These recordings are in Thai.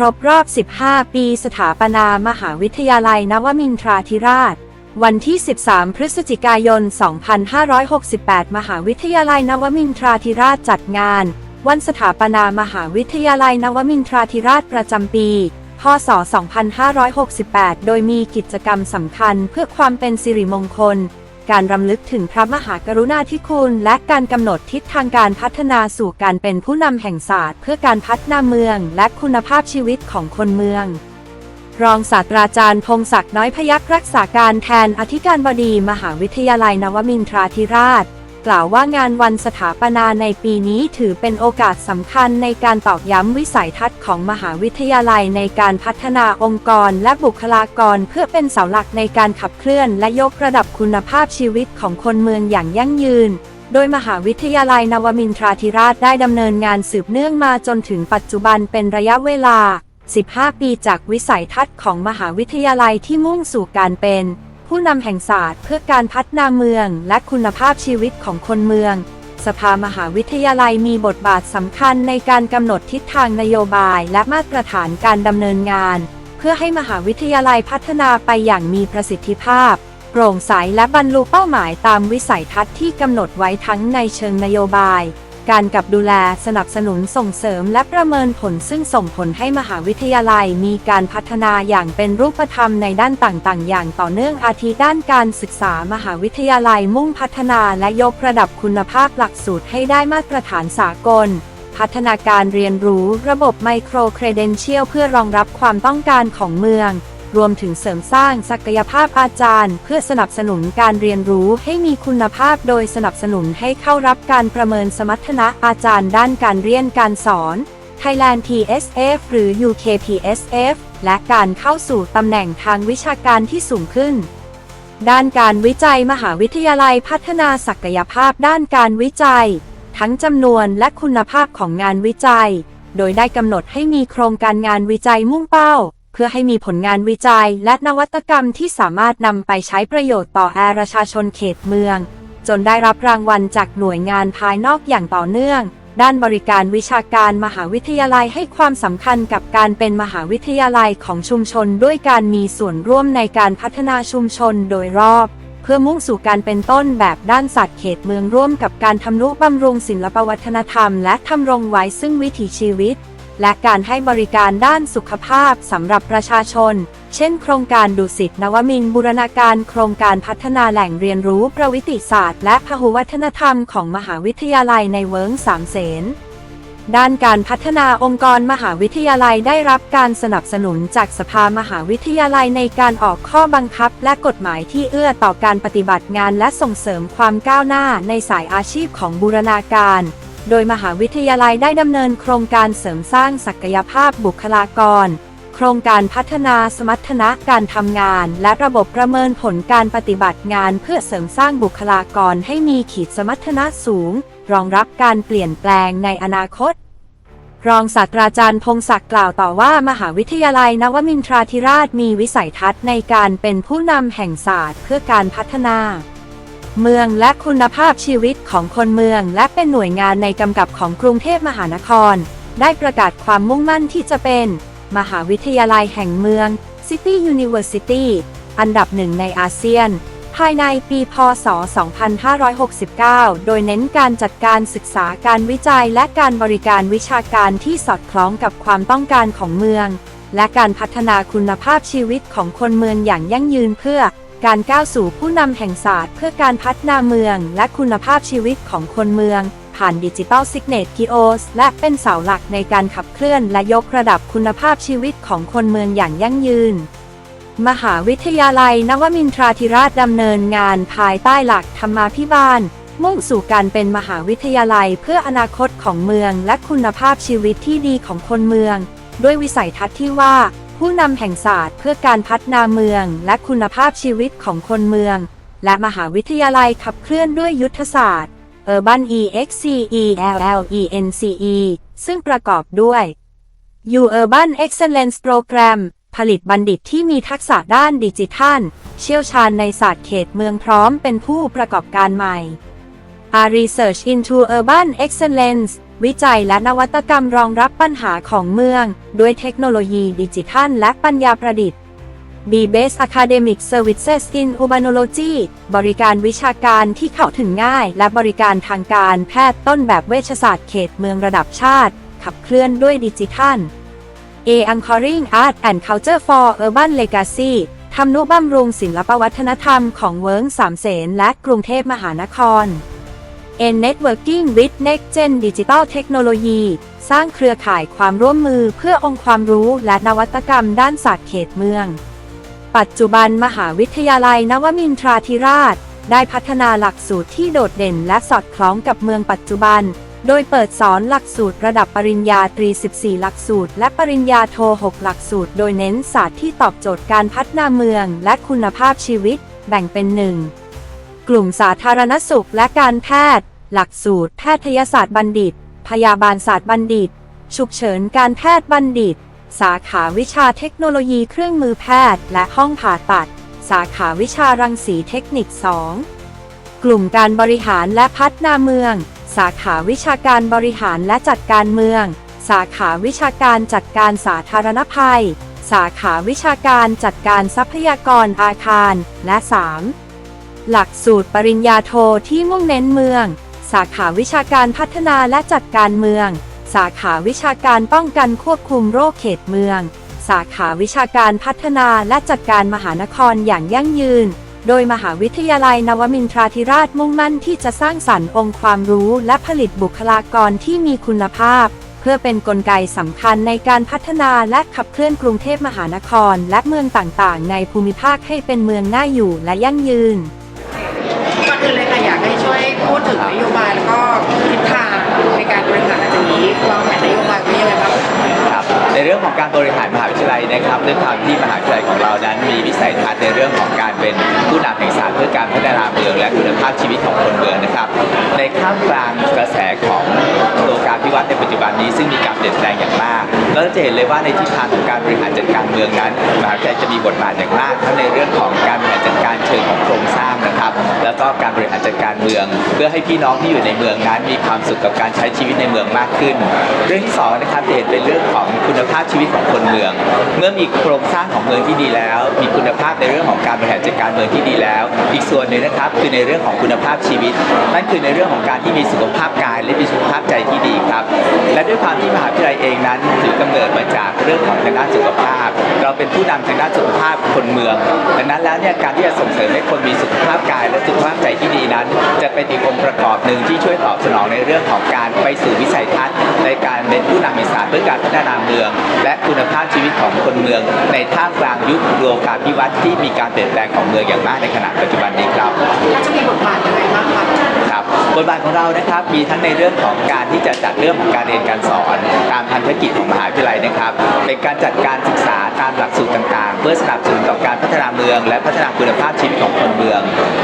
ครบรอบ 15 ปีสถาปนามหาวิทยาลัยนวมินทราธิราช วันที่ 13 พฤศจิกายน 2568 มหาวิทยาลัยนวมินทราธิราชจัดงาน วันสถาปนามหาวิทยาลัยนวมินทราธิราชประจำปี พศ 2568 โดยมีกิจกรรมสำคัญเพื่อความเป็นสิริมงคล การรำลึกถึงพระมหากรุณาธิคุณ และการกำหนดทิศทางการพัฒนาสู่การเป็นผู้นำแห่งศาสตร์ เพื่อการพัฒนาเมือง และคุณภาพชีวิตของคนเมือง รองศาสตราจารย์พงศักดิ์น้อยพยักรักษาการแทนอธิการบดีมหาวิทยาลัยนวมินทราธิราช กล่าวว่างานวันสถาปนาในปีนี้ถือเป็นโอกาสสำคัญในการตอกย้ำวิสัยทัศน์ของมหาวิทยาลัยในการพัฒนาองค์กรและบุคลากรเพื่อเป็นเสาหลักในการขับเคลื่อนและยกระดับคุณภาพชีวิตของคนเมืองอย่างยั่งยืน โดยมหาวิทยาลัยนวมินทราธิราชได้ดำเนินงานสืบเนื่องมาจนถึงปัจจุบันเป็นระยะเวลา 15 ปีจากวิสัยทัศน์ของมหาวิทยาลัยที่มุ่งสู่การเป็น ผู้นำแห่งศาสตร์เพื่อการพัฒนาเมืองและคุณภาพชีวิตของคนเมือง สภามหาวิทยาลัยมีบทบาทสำคัญในการกำหนดทิศทางนโยบายและมาตรฐานการดำเนินงาน เพื่อให้มหาวิทยาลัยพัฒนาไปอย่างมีประสิทธิภาพ โปร่งใสและบรรลุเป้าหมายตามวิสัยทัศน์ที่กำหนดไว้ทั้งในเชิงนโยบาย การกับดูแลสนับสนุนส่งเสริมและประเมินผลซึ่งส่งผลให้มหาวิทยาลัยมีการพัฒนาอย่างเป็นรูปธรรมในด้านต่างๆ อย่างต่อเนื่องอาทิด้านการศึกษามหาวิทยาลัยมุ่งพัฒนาและยกระดับคุณภาพหลักสูตรให้ได้มาตรฐานสากลพัฒนาการเรียนรู้ระบบไมโครเครเดนเชียลเพื่อรองรับความต้องการของเมือง รวมถึงเสริมสร้างศักยภาพอาจารย์ เพื่อสนับสนุนการเรียนรู้ให้มีคุณภาพโดยสนับสนุนให้เข้ารับการประเมินสมรรถนะอาจารย์ด้านการเรียนการสอน Thailand PSF หรือ UKPSF และการเข้าสู่ตำแหน่งทางวิชาการที่สูงขึ้น ด้านการวิจัยมหาวิทยาลัยพัฒนาศักยภาพด้านการวิจัย ทั้งจำนวนและคุณภาพของงานวิจัย โดยได้กำหนดให้มีโครงการงานวิจัยมุ่งเป้า พื่อให้มีผลงานวิจัยและนวัตกรรมที่สามารถนำไปใช้ประโยชน์ต่อแอประชาชนเขตเมือง จนได้รับรางวัลจากหน่วยงานภายนอกอย่างต่อเนื่อง ด้านบริการวิชาการมหาวิทยาลัยให้ความสำคัญกับการเป็นมหาวิทยาลัยของชุมชน ด้วยการมีส่วนร่วมในการพัฒนาชุมชนโดยรอบ เพื่อมุ่งสู่การเป็นต้นแบบด้านสัตว์เขตเมืองร่วมกับการทำนุบำรุงศิลปวัฒนธรรม และทำรงไว้ซึ่งวิถีชีวิต และการให้บริการด้านสุขภาพสำหรับประชาชน เช่น โครงการดุสิตนวมินบูรณาการโครงการพัฒนาแหล่งเรียนรู้ประวัติศาสตร์ และพหุวัฒนธรรมของมหาวิทยาลัยในเวิร์งสามเสนด้านการพัฒนาองค์กรมหาวิทยาลัยได้รับการสนับสนุนจากสภามหาวิทยาลัยในการออกข้อบังคับและกฎหมายที่เอื้อต่อการปฏิบัติงานและส่งเสริมความก้าวหน้าในสายอาชีพของบูรณาการ โดยมหาวิทยาลัยได้ดำเนินโครงการเสริมสร้างศักยภาพบุคลากร โครงการพัฒนาสมรรถนะการทำงาน และระบบประเมินผลการปฏิบัติงานเพื่อเสริมสร้างบุคลากรให้มีขีดสมรรถนะสูง รองรับการเปลี่ยนแปลงในอนาคต รองศาสตราจารย์พงศักดิ์กล่าวต่อว่ามหาวิทยาลัยนวมินทราธิราชมีวิสัยทัศน์ในการเป็นผู้นำแห่งศาสตร์เพื่อการพัฒนา เมืองและคุณภาพชีวิตของคนเมือง และเป็นหน่วยงานในกำกับของกรุงเทพมหานคร ได้ประกาศความมุ่งมั่นที่จะเป็น มหาวิทยาลัยแห่งเมือง City University อันดับหนึ่งในอาเซียน ภายในปี พศ 2569 โดยเน้นการจัดการศึกษาการวิจัยและการบริการวิชาการที่สอดคล้องกับความต้องการของเมือง และการพัฒนาคุณภาพชีวิตของคนเมืองอย่างยั่งยืนเพื่อ การก้าวสู่ผู้นำแห่งศาสตร์เพื่อการพัฒนาเมืองและคุณภาพชีวิตของคนเมือง ผ่านดิจิตอลซิกเนตกิโอสและเป็นเสาหลักในการขับเคลื่อนและยกระดับคุณภาพชีวิตของคนเมืองอย่างยั่งยืน มหาวิทยาลัยนวมินทราธิราชดำเนินงานภายใต้หลักธรรมาภิบาล มุ่งสู่การเป็นมหาวิทยาลัยเพื่ออนาคตของเมืองและคุณภาพชีวิตที่ดีของคนเมือง ด้วยวิสัยทัศน์ที่ว่า ผู้นำแห่งศาสตร์เพื่อการพัฒนาเมืองและคุณภาพชีวิตของคนเมือง และมหาวิทยาลัยขับเคลื่อนด้วยยุทธศาสตร์ Urban EXCELLENCE ซึ่งประกอบด้วย U Urban Excellence Program ผลิตบัณฑิตที่มีทักษะด้านดิจิทัล เชี่ยวชาญในศาสตร์เขตเมืองพร้อมเป็นผู้ประกอบการใหม่ R Research into Urban Excellence วิจัยและนวัตกรรมรองรับปัญหาของเมือง ด้วยเทคโนโลยีดิจิทัลและปัญญาประดิษฐ์ B-Base Academic Services in Urbanology บริการวิชาการที่เข้าถึงง่าย และบริการทางการแพทย์ต้นแบบเวชศาสตร์เขตเมืองระดับชาติ ขับเคลื่อนด้วยดิจิทัล A Anchoring Art and Culture for Urban Legacy ทำนุบำรุงศิลปวัฒนธรรมของเวิร์งสามเสนและกรุงเทพมหานคร N Networking with Next Gen Digital Technology สร้างเครือข่ายความร่วมมือเพื่อองค์ความรู้และนวัตกรรมด้านศาสตร์เขตเมือง ปัจจุบันมหาวิทยาลัยนวมินทราธิราช ได้พัฒนาหลักสูตรที่โดดเด่นและสอดคล้องกับเมืองปัจจุบัน โดยเปิดสอนหลักสูตรระดับปริญญาตรี 14 หลักสูตร และปริญญาโท 6 หลักสูตร โดยเน้นศาสตร์ที่ตอบโจทย์การพัฒนาเมืองและคุณภาพชีวิต แบ่งเป็นหนึ่ง กลุ่มสาธารณสุขและการแพทย์ หลักสูตร แพทยศาสตร์บัณฑิต พยาบาลศาสตร์บัณฑิต ฉุกเฉินการแพทย์บัณฑิต สาขาวิชาเทคโนโลยีเครื่องมือแพทย์ และห้องผ่าตัด สาขาวิชารังสีเทคนิค 2 กลุ่มการบริหารและพัฒนาเมือง สาขาวิชาการบริหารและจัดการเมือง สาขาวิชาการจัดการสาธารณภัย สาขาวิชาการจัดการทรัพยากรอาคาร และ 3 หลักสูตรปริญญาโทที่มุ่งเน้นเมือง สาขาวิชาการพัฒนาและจัดการเมือง สาขาวิชาการป้องกันควบคุมโรคเขตเมือง สาขาวิชาการพัฒนาและจัดการมหานครอย่างยั่งยืน โดยมหาวิทยาลัยนวมินทราธิราชมุ่งมั่นที่จะสร้างสรรค์องค์ความรู้และผลิตบุคลากรที่มีคุณภาพ เพื่อเป็นนกลไกสำคัญในการพัฒนาและขับเคลื่อนกรุงเทพมหานคร และเมืองต่างๆ ในภูมิภาคให้เป็นเมืองน่าอยู่และยั่งยืน พูดถึงนโยบายแล้วก็ทิศทางในการบริหารหลังจากนี้วางแผนนโยบายไว้ยังไงบ้างคะครับ ในเรื่องของการบริหารมหาวิทยาลัยนะครับด้วยความที่มหาวิทยาลัยของเรานั้น มีวิสัยทัศน์ในเรื่องของการเป็นผู้นำแห่งศาสตร์เพื่อการพัฒนาเมืองและคุณภาพชีวิตของคนเมืองนะครับ ในข้ามกลางกระแสของตัวการพิวัตรในปัจจุบันนี้ซึ่งมีการเปลี่ยนแปลงอย่างมากเราจะเห็นเลยว่าในทิศทางของการบริหารจัดการเมืองนั้นมหาวิทยาลัยจะมีบทบาทอย่างมากทั้งในเรื่องของการบริหารจัดการเชิงของโครงสร้างนะครับ แล้วก็การบริหารจัดการเมือง เพื่อให้พี่น้องที่อยู่ในเมืองนั้น มีความสุขกับการใช้ชีวิตในเมืองมากขึ้น เรื่องที่สองนะครับจะเห็นเป็นเรื่องของคุณภาพชีวิตของคนเมือง เมื่อมีโครงสร้างของเมืองที่ดีแล้ว มีคุณภาพในเรื่องของการบริหารจัดการเมืองที่ดีแล้ว อีกส่วนหนึ่งนะครับคือในเรื่องของคุณภาพชีวิตนั่นคือในเรื่องของการที่มีสุขภาพกายและมีสุขภาพใจที่ดีครับ และด้วยความที่มหาวิทยาลัยเองนั้นถือกำเนิดมาจากเรื่องของทางด้านสุขภาพ เราเป็นผู้นำทางด้านสุขภาพคนเมือง ดังนั้นแล้วเนี่ยการที่จะส่งเสริมให้คนมีสุขภาพกายและสุขภาพใจที่ดีนั้น จะเป็นอีกองค์ประกอบหนึ่งที่ช่วยตอบสนองในเรื่องของการไปสู่วิสัยทัศน์ในการเป็นผู้นำแห่งศาสตร์เพื่อการพัฒนาเมืองและคุณภาพชีวิตของคนเมือง ในท่ามกลางยุคโลกาภิวัตน์ที่มีการเปลี่ยนแปลงของเมืองอย่างมากในขณะปัจจุบันนี้ครับ แล้วจะมีบทบาทยังไงบ้างคะครับ บทบาทของเรานะครับมีทั้งในเรื่องของการที่จะจัดเรื่องของการเรียนการสอนตามพันธกิจของมหาวิทยาลัยนะครับ เป็นการจัดการศึกษาตามหลักสูตรต่างๆ เพื่อสนับสนุนต่อการพัฒนาเมือง และพัฒนาคุณภาพชีวิตของคนเมือง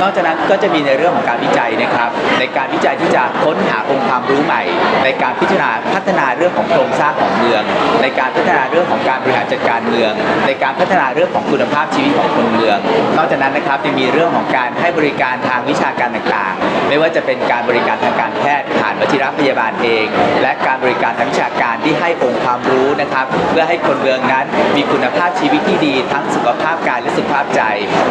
นอกจากนั้นก็จะมีในเรื่องของการวิจัยนะครับ ในการวิจัยที่จะค้นหาองค์ความรู้ใหม่ ในการพิจารณาพัฒนาเรื่องของโครงสร้างของเมือง ในการพัฒนาเรื่องของการบริหารจัดการเมือง ในการพัฒนาเรื่องของคุณภาพชีวิตของคนเมือง นอกจากนั้นนะครับยังมีเรื่องของการให้บริการทางวิชาการต่างๆ ไม่ว่าจะเป็นการการบริการทางการแพทย์ผ่านวชิรพยาบาลเอง และการบริการทางวิชาการที่ให้องค์ความรู้นะครับ เพื่อให้คนเมืองนั้นมีคุณภาพชีวิตที่ดี ทั้งสุขภาพกายและสุขภาพใจ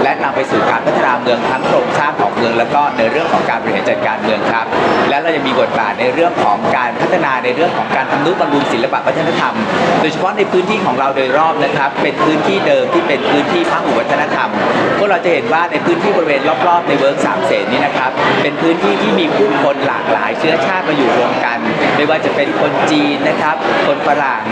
และนำไปสู่การพัฒนาเมืองทั้งโครงสร้างของเมือง แล้วก็ในเรื่องของการบริหารจัดการเมืองครับ และเรายังมีบทบาทในเรื่องของการพัฒนาในเรื่องของการทำนุบำรุงศิลปะวัฒนธรรม โดยเฉพาะในพื้นที่ของเราโดยรอบนะครับ เป็นพื้นที่เดิมที่เป็นพื้นที่พหุวัฒนธรรมพวกเราจะเห็นว่าในพื้นที่บริเวณรอบๆในเวิร์กสามเสนนี้นะครับเป็นพื้นที่ที่มีคนหลากหลายเชื้อชาติมาอยู่รวมกัน ไม่ว่าจะเป็นคนจีนนะครับ คนฝรั่ง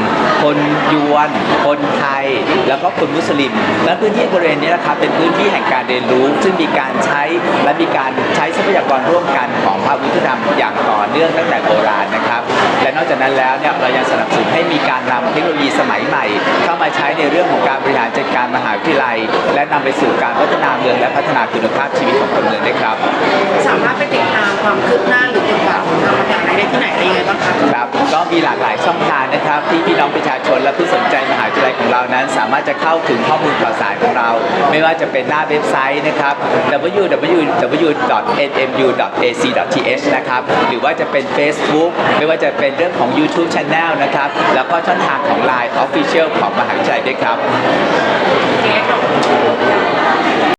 คนยวน คนไทย แล้วก็คนมุสลิม และพื้นที่บริเวณนี้นะครับเป็นพื้นที่แห่งการเรียนรู้ ซึ่งมีการใช้และมีการใช้ทรัพยากรร่วมกันของพระพุทธธรรมอย่างต่อเนื่องตั้งแต่โบราณนะครับ อกจากนั้นแล้วเนี่ยเรายังสนับสนุนให้มีการนำเทคโนโลยีสมัยใหม่ เข้ามาใช้ในเรื่องของการบริหารจัดการมหาวิทยาลัย และนำไปสู่การพัฒนาเมืองและพัฒนาคุณภาพชีวิตของคนเมืองได้ครับ สามารถไปติดตามความคืบหน้าหรือบทบาทของทางมหาวิได้ที่ไหนได้ยังไงบ้างครับครับ ก็มีหลากหลายช่องทางนะครับ ที่พี่น้องประชาชนและผู้สนใจมหาวิทยาลัยของเรานั้น สามารถจะเข้าถึงข้อมูลข่าวสารของเรา ไม่ว่าจะเป็นหน้าเว็บไซต์นะครับ www.nmu.ac.th นะครับหรือว่าจะเป็น Facebook ไม่ว่าจะเป็นเรื่อง่องของ YouTube Channel นะครับ แล้วก็ช่องทางของ Line Official ของมหาวิทยาลัยด้วยครับ